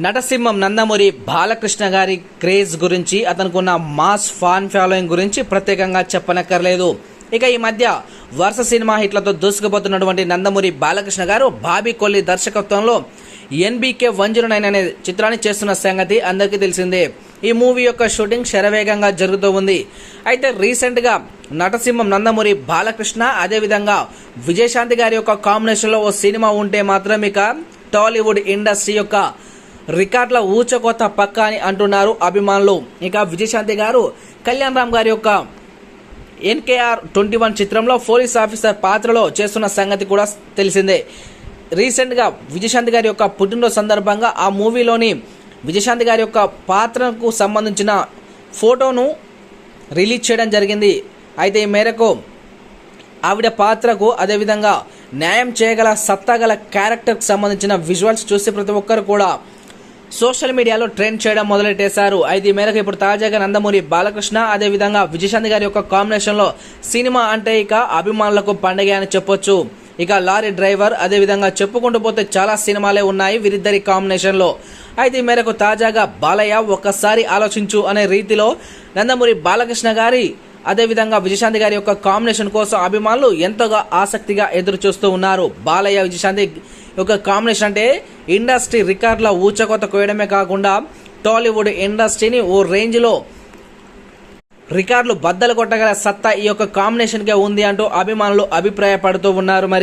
నటసింహం నందమూరి బాలకృష్ణ గారి క్రేజ్ గురించి అతనుకున్న mass fan following గురించి ప్రత్యేకంగా చెప్పనక్కర్లేదు. ఇక ఈ మధ్య వరుస సినిమా హిట్లతో దూసుకుపోతున్నటువంటి నందమూరి బాలకృష్ణ గారు బాబీ కొల్లి దర్శకత్వంలో ఎన్బీకే వన్ జీరో నైన్ అనే చిత్రాన్ని చేస్తున్న సంగతి అందరికీ తెలిసిందే. ఈ మూవీ యొక్క షూటింగ్ శరవేగంగా జరుగుతూ ఉంది. అయితే రీసెంట్గా నటసింహం నందమూరి బాలకృష్ణ అదేవిధంగా విజయశాంతి గారి యొక్క కాంబినేషన్లో ఓ సినిమా ఉంటే మాత్రం ఇక టాలీవుడ్ ఇండస్ట్రీ యొక్క రికార్డుల ఊచకోత పక్క అని అంటున్నారు అభిమానులు. ఇక విజయశాంతి గారు కళ్యాణ్ రామ్ గారి యొక్క ఎన్కేఆర్ ట్వంటీ వన్ చిత్రంలో పోలీస్ ఆఫీసర్ పాత్రలో చేస్తున్న సంగతి కూడా తెలిసిందే. రీసెంట్గా విజయశాంతి గారి యొక్క పుట్టినరోజు సందర్భంగా ఆ మూవీలోని విజయశాంతి గారి యొక్క పాత్రకు సంబంధించిన ఫోటోను రిలీజ్ చేయడం జరిగింది. అయితే ఈ మేరకు ఆవిడ పాత్రకు అదేవిధంగా న్యాయం చేయగల సత్తా గల క్యారెక్టర్కి సంబంధించిన విజువల్స్ చూసి ప్రతి ఒక్కరు కూడా సోషల్ మీడియాలో ట్రెండ్ చేయడం మొదలెట్టేశారు. అయితే ఈ మేరకు ఇప్పుడు తాజాగా నందమూరి బాలకృష్ణ అదేవిధంగా విజయశాంతి గారి యొక్క కాంబినేషన్లో సినిమా అంటే ఇక అభిమానులకు పండగ అని చెప్పొచ్చు. ఇక లారీ డ్రైవర్ అదేవిధంగా చెప్పుకుంటూ పోతే చాలా సినిమాలే ఉన్నాయి వీరిద్దరి కాంబినేషన్లో అయితే ఈ మేరకు తాజాగా బాలయ్య ఒక్కసారి ఆలోచించు అనే రీతిలో నందమూరి బాలకృష్ణ గారి అదేవిధంగా విజయశాంతి గారి యొక్క కాంబినేషన్ కోసం అభిమానులు ఎంతగా ఆసక్తిగా ఎదురు చూస్తూ ఉన్నారు. బాలయ్య విజయశాంతి యొక్క కాంబినేషన్ అంటే ఇండస్ట్రీ రికార్డుల ఊచకొత కోయడమే కాకుండా టాలీవుడ్ ఇండస్ట్రీని ఓ రేంజ్లో రికార్డులు బద్దలు కొట్టగల సత్తా ఈ యొక్క కాంబినేషన్కే ఉంది అంటూ అభిమానులు అభిప్రాయపడుతూ ఉన్నారు మరి.